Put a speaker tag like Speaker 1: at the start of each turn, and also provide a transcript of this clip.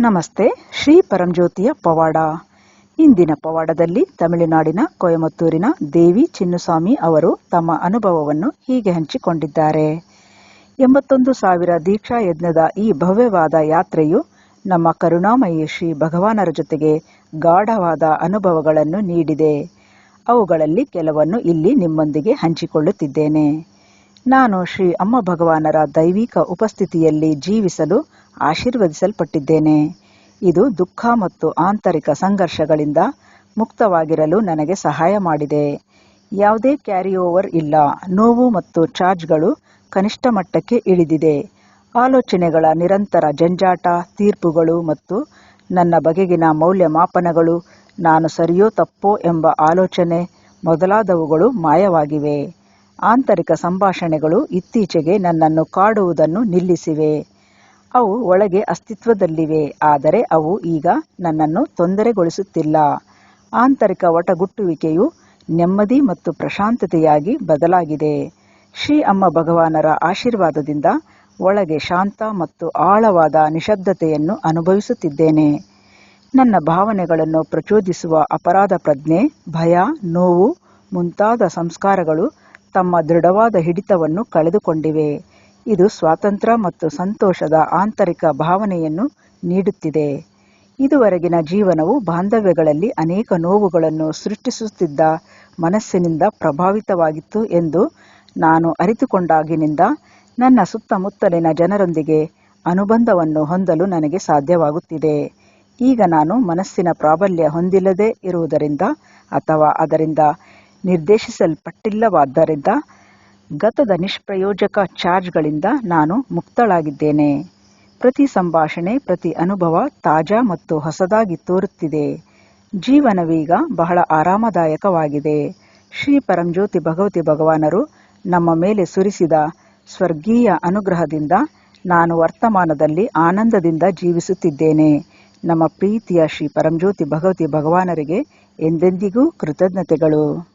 Speaker 1: ನಮಸ್ತೆ, ಶ್ರೀ ಪರಂಜ್ಯೋತಿಯ ಪವಾಡ. ಇಂದಿನ ಪವಾಡದಲ್ಲಿ ತಮಿಳುನಾಡಿನ ಕೊಯಮತ್ತೂರಿನ ದೇವಿ ಚಿನ್ನುಸ್ವಾಮಿ ಅವರು ತಮ್ಮ ಅನುಭವವನ್ನು ಹೀಗೆ ಹಂಚಿಕೊಂಡಿದ್ದಾರೆ. ಎಂಬತ್ತೊಂದು ಸಾವಿರ ದೀಕ್ಷಾ ಯಜ್ಞದ ಈ ಭವ್ಯವಾದ ಯಾತ್ರೆಯು ನಮ್ಮ ಕರುಣಾಮಯಿ ಶ್ರೀ ಭಗವಾನರ ಜೊತೆಗೆ ಗಾಢವಾದ ಅನುಭವಗಳನ್ನು ನೀಡಿದೆ. ಅವುಗಳಲ್ಲಿ ಕೆಲವನ್ನು ಇಲ್ಲಿ ನಿಮ್ಮೊಂದಿಗೆ ಹಂಚಿಕೊಳ್ಳುತ್ತಿದ್ದೇನೆ. ನಾನು ಶ್ರೀ ಅಮ್ಮ ಭಗವಾನರ ದೈವಿಕ ಉಪಸ್ಥಿತಿಯಲ್ಲಿ ಜೀವಿಸಲು ಆಶೀರ್ವದಿಸಲ್ಪಟ್ಟಿದ್ದೇನೆ. ಇದು ದುಃಖ ಮತ್ತು ಆಂತರಿಕ ಸಂಘರ್ಷಗಳಿಂದ ಮುಕ್ತವಾಗಿರಲು ನನಗೆ ಸಹಾಯ ಮಾಡಿದೆ. ಯಾವುದೇ ಕ್ಯಾರಿ ಓವರ್ ಇಲ್ಲ. ನೋವು ಮತ್ತು ಚಾರ್ಜ್ಗಳು ಕನಿಷ್ಠ ಮಟ್ಟಕ್ಕೆ ಇಳಿದಿದೆ. ಆಲೋಚನೆಗಳ ನಿರಂತರ ಜಂಜಾಟ, ತೀರ್ಪುಗಳು ಮತ್ತು ನನ್ನ ಬಗೆಗಿನ ಮೌಲ್ಯಮಾಪನಗಳು, ನಾನು ಸರಿಯೋ ತಪ್ಪೋ ಎಂಬ ಆಲೋಚನೆ ಮೊದಲಾದವುಗಳು ಮಾಯವಾಗಿವೆ. ಆಂತರಿಕ ಸಂಭಾಷಣೆಗಳು ಇತ್ತೀಚೆಗೆ ನನ್ನನ್ನು ಕಾಡುವುದನ್ನು ನಿಲ್ಲಿಸಿವೆ. ಅವು ಒಳಗೆ ಅಸ್ತಿತ್ವದಲ್ಲಿವೆ, ಆದರೆ ಅವು ಈಗ ನನ್ನನ್ನು ತೊಂದರೆಗೊಳಿಸುತ್ತಿಲ್ಲ. ಆಂತರಿಕ ಒಟಗುಟ್ಟುವಿಕೆಯು ನೆಮ್ಮದಿ ಮತ್ತು ಪ್ರಶಾಂತತೆಯಾಗಿ ಬದಲಾಗಿದೆ. ಶ್ರೀ ಅಮ್ಮ ಭಗವಾನರ ಆಶೀರ್ವಾದದಿಂದ ಒಳಗೆ ಶಾಂತ ಮತ್ತು ಆಳವಾದ ನಿಶಬ್ದತೆಯನ್ನು ಅನುಭವಿಸುತ್ತಿದ್ದೇನೆ. ನನ್ನ ಭಾವನೆಗಳನ್ನು ಪ್ರಚೋದಿಸುವ ಅಪರಾಧ ಪ್ರಜ್ಞೆ, ಭಯ, ನೋವು ಮುಂತಾದ ಸಂಸ್ಕಾರಗಳು ತಮ್ಮ ದೃಢವಾದ ಹಿಡಿತವನ್ನು ಕಳೆದುಕೊಂಡಿವೆ. ಇದು ಸ್ವಾತಂತ್ರ್ಯ ಮತ್ತು ಸಂತೋಷದ ಆಂತರಿಕ ಭಾವನೆಯನ್ನು ನೀಡುತ್ತಿದೆ. ಇದುವರೆಗಿನ ಜೀವನವು ಬಾಂಧವ್ಯಗಳಲ್ಲಿ ಅನೇಕ ನೋವುಗಳನ್ನು ಸೃಷ್ಟಿಸುತ್ತಿದ್ದ ಮನಸ್ಸಿನಿಂದ ಪ್ರಭಾವಿತವಾಗಿತ್ತು ಎಂದು ನಾನು ಅರಿತುಕೊಂಡಾಗಿನಿಂದ ನನ್ನ ಸುತ್ತಮುತ್ತಲಿನ ಜನರೊಂದಿಗೆ ಅನುಬಂಧವನ್ನು ಹೊಂದಲು ನನಗೆ ಸಾಧ್ಯವಾಗುತ್ತಿದೆ. ಈಗ ನಾನು ಮನಸ್ಸಿನ ಪ್ರಾಬಲ್ಯ ಹೊಂದಿಲ್ಲದೆ ಇರುವುದರಿಂದ ಅಥವಾ ಅದರಿಂದ ನಿರ್ದೇಶಿಸಲ್ಪಟ್ಟಿಲ್ಲವಾದ್ದರಿಂದ ಗತದ ನಿಷ್ಪ್ರಯೋಜಕ ಚಾರ್ಜ್ಗಳಿಂದ ನಾನು ಮುಕ್ತಳಾಗಿದ್ದೇನೆ. ಪ್ರತಿ ಸಂಭಾಷಣೆ, ಪ್ರತಿ ಅನುಭವ ತಾಜಾ ಮತ್ತು ಹೊಸದಾಗಿ ತೋರುತ್ತಿದೆ. ಜೀವನವೀಗ ಬಹಳ ಆರಾಮದಾಯಕವಾಗಿದೆ. ಶ್ರೀ ಪರಂಜ್ಯೋತಿ ಭಗವತಿ ಭಗವಾನರು ನಮ್ಮ ಮೇಲೆ ಸುರಿಸಿದ ಸ್ವರ್ಗೀಯ ಅನುಗ್ರಹದಿಂದ ನಾನು ವರ್ತಮಾನದಲ್ಲಿ ಆನಂದದಿಂದ ಜೀವಿಸುತ್ತಿದ್ದೇನೆ. ನಮ್ಮ ಪ್ರೀತಿಯ ಶ್ರೀ ಪರಂಜ್ಯೋತಿ ಭಗವತಿ ಭಗವಾನರಿಗೆ ಎಂದೆಂದಿಗೂ ಕೃತಜ್ಞತೆಗಳು.